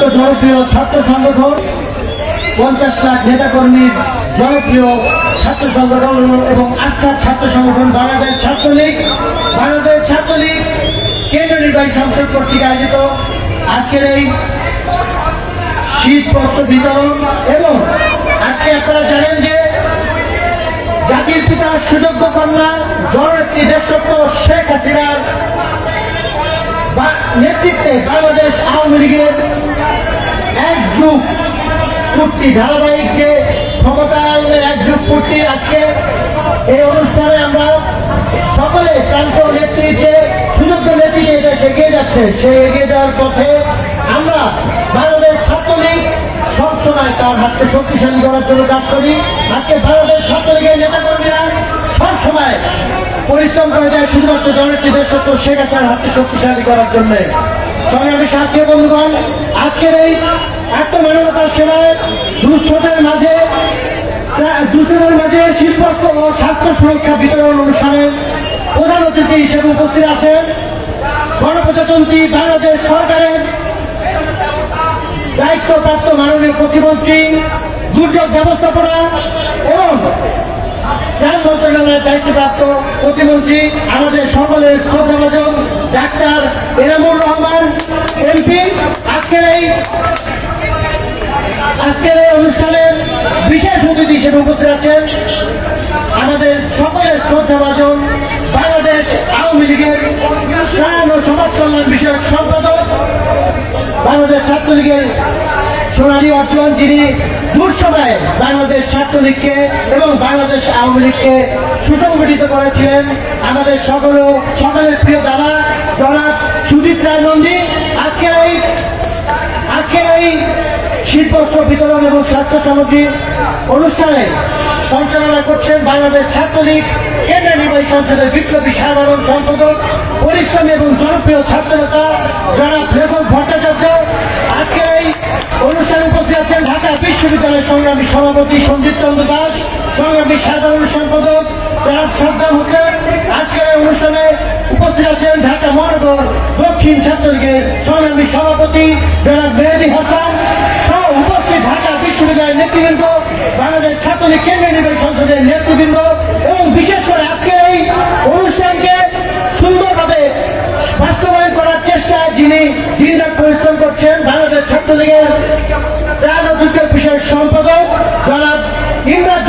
সর্বোচ্চ জনপ্রিয় ছাত্র সংগঠন, পঞ্চাশ লাখ নেতাকর্মীর জনপ্রিয় ছাত্র সংগঠন এবং আস্থার ছাত্র সংগঠন বাংলাদেশ ছাত্রলীগ। বাংলাদেশ ছাত্রলীগ কেন্দ্রীয় নির্বাহী সংসদ কর্তৃক আয়োজিত আজকের এই শীত বস্ত্র বিতরণ এবং আজকে আপনারা জানেন যে জাতির পিতা সুযোগ্য কন্যা, জননেত্রী দেশরত্ন শেখ হাসিনার নেতৃত্বে বাংলাদেশ আওয়ামী লীগের এক যুগ পূর্তি ধারাবাহিক যে ক্ষমতায়নের এক যুগ পূর্তি আজকে এই অনুষ্ঠানে আমরা সকলে প্রান্ত নেত্রী যে সুযোগ্য নেত্রী যে দেশ এগিয়ে যাচ্ছে। সেই এগিয়ে যাওয়ার পথে আমরা বাংলাদেশ ছাত্রলীগ সবসময় তার হাতকে শক্তিশালী করার জন্য কাজ করি। আজকে বাংলাদেশ ছাত্রলীগের নেতাকর্মীরা সবসময় পরিশ্রম করে যায় শুধুমাত্র জননেত্রী দেশত্ব শেখ হাসিনার হাতকে শক্তিশালী করার জন্য। সংগ্রামী সাথী বন্ধুগণ, আজকের এই আত্মমানবতার সেবায় দুস্থদের মাঝে দুস্থদের মাঝে শিল্প ও স্বাস্থ্য সুরক্ষা বিতরণ অনুষ্ঠানে প্রধান অতিথি হিসেবে উপস্থিত আছেন গণপ্রজাতন্ত্রী বাংলাদেশ সরকারের দায়িত্বপ্রাপ্ত মাননীয় প্রতিমন্ত্রী, দুর্যোগ ব্যবস্থাপনা এবং ত্রাণ মন্ত্রণালয়ের দায়িত্বপ্রাপ্ত প্রতিমন্ত্রী, আমাদের সকলের শ্রদ্ধাভাজন ডাক্তার এনামুর রহমান। আজকের এই আজকের এই অনুষ্ঠানের বিশেষ অতিথি হিসেবে উপস্থিত আছেন আমাদের সকলের শ্রদ্ধাভাজন বাংলাদেশ আওয়ামী লীগের ত্রাণ ও সমাজ কল্যাণ বিষয়ক সম্পাদক, বাংলাদেশ ছাত্রলীগের সোনালী অর্জন যিনি দুঃসময়ে বাংলাদেশ ছাত্রলীগকে এবং বাংলাদেশ আওয়ামী লীগকে সুসংগঠিত করেছিলেন। আমাদের সকল সকলের প্রিয় দাদা, জনাব সুদীপ রায় নন্দী, আজকের এই আজকের এই শীতবস্ত্র বিতরণ এবং স্বাস্থ্য সামগ্রী অনুষ্ঠানে সঞ্চালনা করছেন বাংলাদেশ ছাত্রলীগ কেন্দ্রীয় নির্বাহী সংসদের বিপ্লবী সাধারণ সম্পাদক, পরিশ্রমী এবং জনপ্রিয় ছাত্রনেতা জনাব লেখক ভট্টাচার্য। আজকে এই অনুষ্ঠানে উপস্থিত আছেন ঢাকা বিশ্ববিদ্যালয়ের সংগ্রামী সভাপতি সঞ্জিত চন্দ্র দাস সাধারণ সম্পাদক আজকের অনুষ্ঠানে উপস্থিত আছেন ঢাকা মহানগর দক্ষিণ ছাত্রলীগের সংগ্রামী সভাপতি মেহেদি হাসান সহ উপস্থিত ঢাকা বিশ্ববিদ্যালয়ের নেতৃবৃন্দ, বাংলাদেশ ছাত্রলীগ কেন্দ্রীয় নির্বাহী সংসদের নেতৃবৃন্দ এবং বিশেষ করে আজকের এই অনুষ্ঠানকে সুন্দরভাবে বাস্তবায়ন করার চেষ্টায় যিনি দিনরাত পরিশ্রম করছেন বাংলাদেশ ছাত্রলীগের দুর্যোগ বিষয়ক সম্পাদক সহ উপসম্পাদক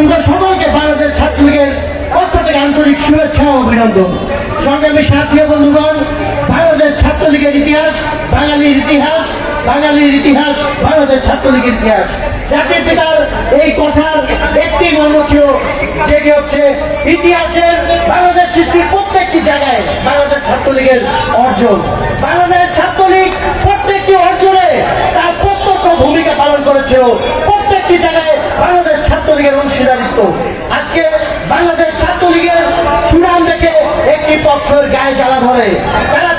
বৃন্দ সকলকে বাংলাদেশ ছাত্রলীগের পক্ষ থেকে আন্তরিক শুভেচ্ছা ও অভিনন্দন। সংগ্রামী সাথী বন্ধুগণ বাংলাদেশ ছাত্রলীগের ইতিহাস, বাঙালির ইতিহাস বাঙালির ইতিহাস, ভারতের ছাত্রলীগের ইতিহাস। জাতির পিতার এই কথার একটি মর্ম ছিল, যেটি হচ্ছে ইতিহাসের বাংলাদেশ সৃষ্টির প্রত্যেকটি জায়গায় বাংলাদেশ ছাত্রলীগের অর্জন। বাংলাদেশ ছাত্রলীগ প্রত্যেকটি অর্জনে তার প্রত্যক্ষ ভূমিকা পালন করেছিল প্রত্যেকটি জায়গায় বাংলাদেশ ছাত্রলীগের অংশীদারিত্ব আজকে বাংলাদেশ ছাত্রলীগের সুনাম দেখে একটি পক্ষের গায়ে জ্বালা ধরে। তারা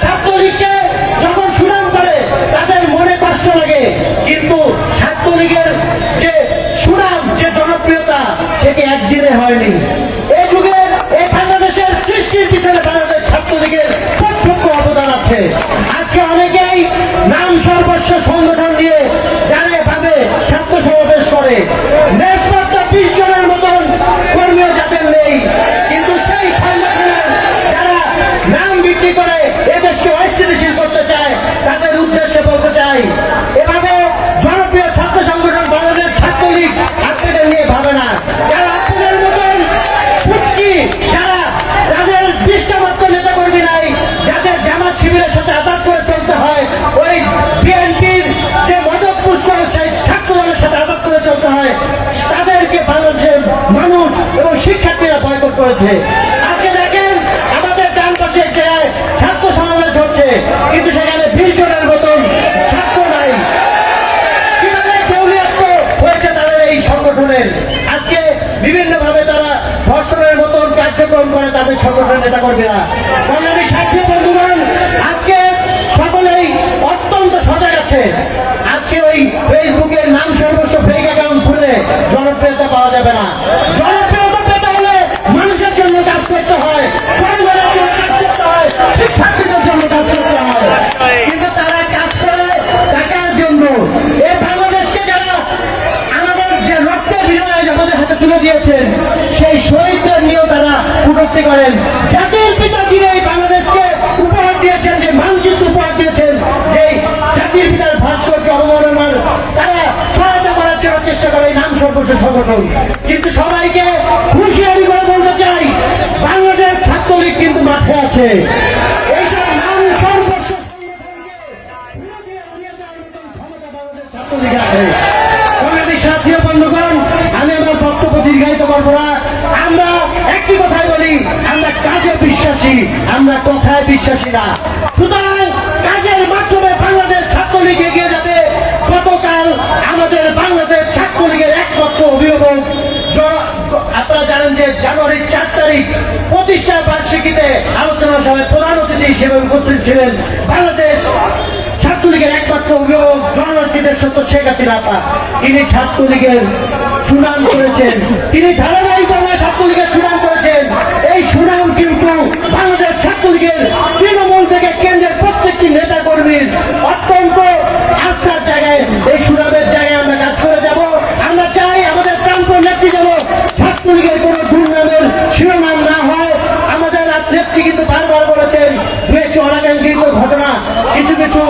বয়কট আজকে দেখেন আমাদের ডান ছাত্র সমাবেশ হচ্ছে, কিন্তু সেখানে বিশ জনের মতন ছাত্র নাই। কীভাবে হয়েছে তাদের এই সংগঠনের? আজকে তারা ধর্ষণের মতন কার্যক্রম করে তাদের সংগ্রামী বন্ধুগণ, আজকে সকলেই অত্যন্ত সজাগ আছে। আজকে ওই ফেসবুকের নাম সর্বস্ব ফেক অ্যাকাউন্ট খুলে জনপ্রিয়তা পাওয়া যাবে না। সেই শহীদদের নিয়েও তারা উপলব্ধি করেন। জাতির পিতা যিনি এই বাংলাদেশকে উপহার দিয়েছেন, যে মানচিত্র উপহার দিয়েছেন, যে জাতির পিতার ভাস্কর্য অবমাননার, তারা সহায়তা করার জন্য চেষ্টা করে নাম সর্বস্ব সংগঠন। কিন্তু সবাইকে হুঁশিয়ারি করে বলতে চাই, বাংলাদেশ ছাত্রলীগ কিন্তু মাঠে আছে। একটি কথাই বলি, আমরা কাজে বিশ্বাসী, আমরা কথায় বিশ্বাসী না। সুতরাং কাজের মাধ্যমে বাংলাদেশ ছাত্রলীগ এগিয়ে যাবে। গতকাল আমাদের বাংলাদেশ ছাত্রলীগের একমাত্র অভিভাবক আপনারা জানেন যে জানুয়ারির চার তারিখ প্রতিষ্ঠার বার্ষিকীতে আলোচনা সভায় প্রধান অতিথি হিসেবে উপস্থিত ছিলেন বাংলাদেশ ছাত্রলীগের একমাত্র অভিভাবক জননেত্রী দেশত্ব শেখ হাসিনা তিনি ছাত্রলীগের সুনাম করেছেন। তিনি ধারাবাহিকভাবে ছাত্রলীগের তৃণমূল থেকে কেন্দ্রের প্রত্যেকটি নেতা কর্মীর অত্যন্ত আস্থার জায়গায়, এই সুনামের জায়গায় আমরা কাজ করে যাব। আমরা চাই আমাদের প্রান্ত নেত্রী যেন ছাত্রলীগের কোনো দুর্নামের শিরোনাম না হয়। আমাদের নেত্রী কিন্তু বারবার বলেছেন, দু একটি অনাকাঙ্ক্ষিত ঘটনা কিছু কিছু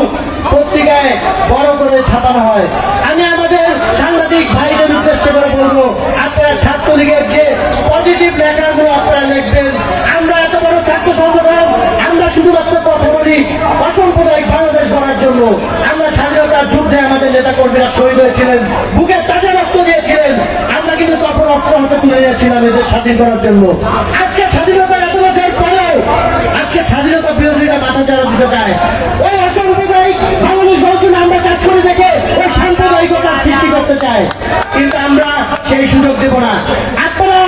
পত্রিকায় বড় করে ছাপানো হয় আমি আমাদের সাংবাদিক ভাইদের উদ্দেশ্য করে বলব আপনারা ছাত্রলীগের যে পজিটিভ লেখাগুলো আপনারা লিখবেন আমরা এত বড় ছাত্র সংগঠন আমরা শুধুমাত্র কথা বলি অসাম্প্রদায়িক বাংলাদেশ গড়ার জন্য আমরা স্বাধীনতার যুদ্ধে আমাদের নেতা হয়েছিলেন বুকে তাজা রক্ত দিয়েছিলেন। আমরা কিন্তু তখন অস্ত্র হাতে তুলে নিয়েছিলাম এদের স্বাধীন করার জন্য। আজকে স্বাধীনতার এত বছর পরেও, আজকে স্বাধীনতা বিরোধীরা মাথা চাড়া দিতে চায়। ওই অসাম্প্রদায়িক বাংলাদেশ গড়ার আমরা কাজ করে দেখে ওই সাম্প্রদায়িকতার সৃষ্টি করতে চাই কিন্তু আমরা সেই সুযোগ দেব না। আপনারা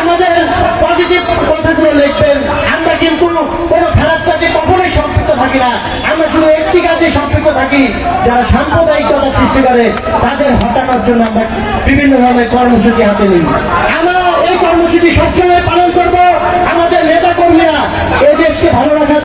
আমাদের পজিটিভ কথাগুলো লিখবেন। আমরা কিন্তু কোনো খারাপ কাজে কখনোই সম্পৃক্ত থাকি না। আমরা শুধু একটি কাজে সম্পৃক্ত থাকি, যারা সাম্প্রদায়িকতা করে তাদের হটানোর জন্য আমরা বিভিন্ন ধরনের কর্মসূচি হাতে নিই। আমরা এই কর্মসূচি সবসময় পালন করব। আমাদের নেতা কর্মীরা এই দেশকে ভালো রাখার